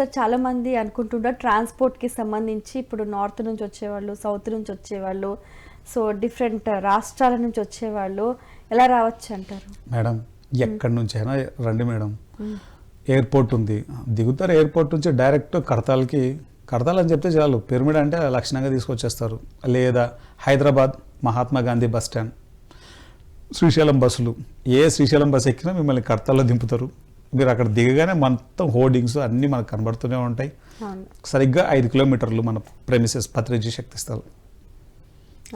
Sir చాలా మంది అనుకుంటుంటారు ట్రాన్స్పోర్ట్కి సంబంధించి ఇప్పుడు నార్త్ నుంచి వచ్చేవాళ్ళు సౌత్ నుంచి వచ్చేవాళ్ళు సో డిఫరెంట్ రాష్ట్రాల నుంచి వచ్చేవాళ్ళు ఎలా రావచ్చు అంటారు? మేడం ఎక్కడి నుంచి అయినా రండి మేడం. ఎయిర్పోర్ట్ ఉంది. దిగుతారు ఎయిర్పోర్ట్ నుంచి డైరెక్ట్ కడతాల్కి కడతాల్ అని చెప్తే చాలు. పిరమిడ్ అంటే లక్షణంగా తీసుకొచ్చేస్తారు. లేదా హైదరాబాద్ మహాత్మా గాంధీ బస్ స్టాండ్ శ్రీశైలం బస్సులు. ఏ శ్రీశైలం బస్ ఎక్కినా మిమ్మల్ని కడతాల్లో దింపుతారు. మీరు అక్కడ దిగగానే మొత్తం హోర్డింగ్స్ అన్నీ మనకు కనబడుతూనే ఉంటాయి. సరిగ్గా ఐదు కిలోమీటర్లు మన ప్రెమిసెస్ పత్రిజీ శక్తిస్తారు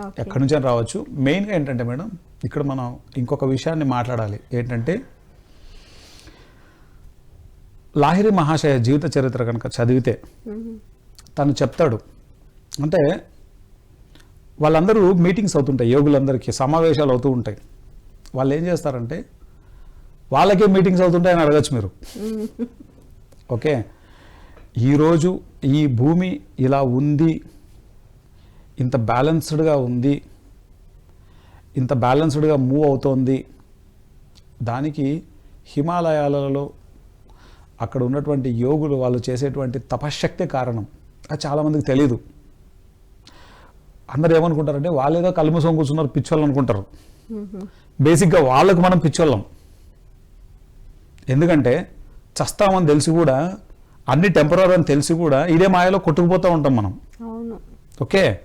ఓకే. ఎక్కడి నుంచి రావచ్చు. మెయిన్గా ఏంటంటే మేడం ఇక్కడ మనం ఇంకొక విషయాన్ని మాట్లాడాలి. ఏంటంటే లాహిరి మహాశయ జీవిత చరిత్ర కనుక చదివితే తను చెప్తాడు. అంటే వాళ్ళందరూ మీటింగ్స్ అవుతుంటాయి. యోగులందరికీ సమావేశాలు అవుతూ ఉంటాయి. వాళ్ళు ఏం చేస్తారంటే వాళ్ళకే మీటింగ్స్ అవుతుంటాయని అడగచ్చు మీరు. ఓకే? ఈరోజు ఈ భూమి ఇలా ఉంది ఇంత బ్యాలెన్స్డ్గా ఉంది ఇంత బ్యాలెన్స్డ్గా మూవ్ అవుతోంది దానికి హిమాలయాలలో అక్కడ ఉన్నటువంటి యోగులు వాళ్ళు చేసేటువంటి తపశ్శక్తి కారణం. అది చాలామందికి తెలియదు అందరు ఏమనుకుంటారంటే వాళ్ళు ఏదో కలుమసం కూర్చున్నారు పిచ్చోళ్ళు అనుకుంటారు. బేసిక్గా వాళ్ళకు మనం పిచ్చోళ్ళం. ఎందుకంటే చస్తామని తెలిసి కూడా అన్ని టెంపరీ అని తెలిసి కూడా ఇదే మాయలో కొట్టుకుపోతూ ఉంటాం మనం. ఓకే?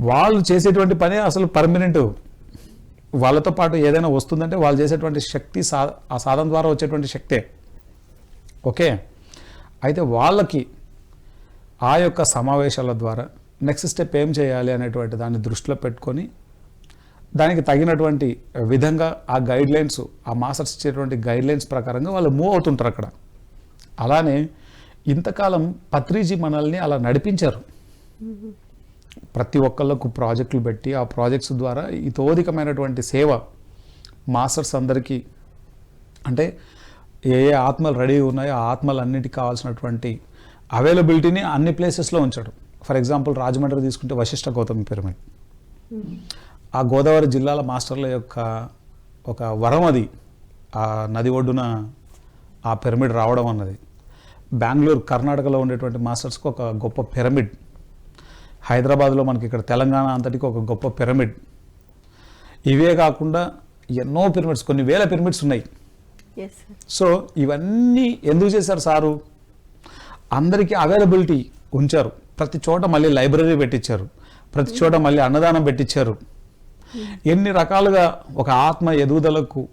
వాళ్ళు చేసేటువంటి పని అసలు పర్మనెంట్ వాళ్ళతో పాటు ఏదైనా వస్తుందంటే వాళ్ళు చేసేటువంటి శక్తి సా ఆ సాధన ద్వారా వచ్చేటువంటి శక్తే. ఓకే? అయితే వాళ్ళకి ఆ యొక్క సమావేశాల ద్వారా నెక్స్ట్ స్టెప్ ఏం చేయాలి అనేటువంటి దాన్ని దృష్టిలో పెట్టుకొని దానికి తగినటువంటి విధంగా ఆ గైడ్ లైన్స్ ఆ మాస్టర్స్ ఇచ్చేటువంటి గైడ్ లైన్స్ ప్రకారంగా వాళ్ళు మూవ్ అవుతుంటారు అక్కడ. అలానే ఇంతకాలం పత్రిజీ మనల్ని అలా నడిపించారు. ప్రతి ఒక్కళ్ళకు ప్రాజెక్టులు పెట్టి ఆ ప్రాజెక్ట్స్ ద్వారా ఇతోధికమైనటువంటి సేవ మాస్టర్స్ అందరికీ అంటే ఏ ఏ ఆత్మలు రెడీ ఉన్నాయో ఆ ఆత్మలన్నిటికీ కావాల్సినటువంటి అవైలబిలిటీని అన్ని ప్లేసెస్లో ఉంచాడు. ఫర్ ఎగ్జాంపుల్ రాజమండ్రి తీసుకుంటే వశిష్ఠ గౌతమి పిరమిడ్. ఆ గోదావరి జిల్లాల మాస్టర్ల యొక్క ఒక వరం అది. ఆ నది ఒడ్డున ఆ పిరమిడ్ రావడం అన్నది. బెంగళూరు కర్ణాటకలో ఉండేటువంటి మాస్టర్స్కి ఒక గొప్ప పిరమిడ్. హైదరాబాద్లో మనకి ఇక్కడ తెలంగాణ అంతటికి ఒక గొప్ప పిరమిడ్. ఇవే కాకుండా ఎన్నో పిరమిడ్స్ కొన్ని వేల పిరమిడ్స్ ఉన్నాయి. సో ఇవన్నీ ఎందుకు చేశారు సారు? అందరికీ అవైలబిలిటీ ఉంచారు. ప్రతి చోట మళ్ళీ లైబ్రరీ పెట్టించారు. ప్రతి చోట మళ్ళీ అన్నదానం పెట్టించారు. ఎన్ని రకాలుగా ఒక ఆత్మ ఎదుగుదలకు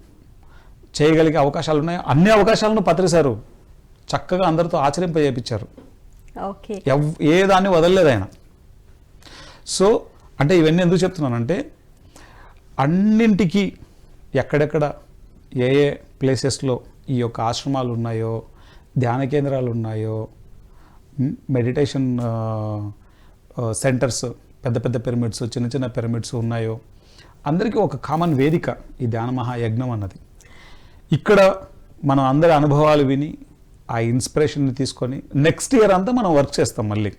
చేయగలిగే అవకాశాలు ఉన్నాయో అన్ని అవకాశాలను పత్రిశారు చక్కగా అందరితో ఆచరింపజేపించారు ఏ దాన్ని వదలలేదు ఆయన. సో అంటే ఇవన్నీ ఎందుకు చెప్తున్నానంటే అన్నింటికి ఎక్కడెక్కడ ఏ ఏ ప్లేసెస్లో ఈ యొక్క ఆశ్రమాలు ఉన్నాయో ధ్యాన కేంద్రాలు ఉన్నాయో మెడిటేషన్ సెంటర్స్ పెద్ద పెద్ద పిరమిడ్స్ చిన్న చిన్న పిరమిడ్స్ ఉన్నాయో అందరికీ ఒక కామన్ వేదిక ఈ ధ్యాన మహాయజ్ఞం అన్నది. ఇక్కడ మనం అందరి అనుభవాలు విని ఆ ఇన్స్పిరేషన్ని తీసుకొని నెక్స్ట్ ఇయర్ అంతా మనం వర్క్ చేస్తాం మళ్ళీ.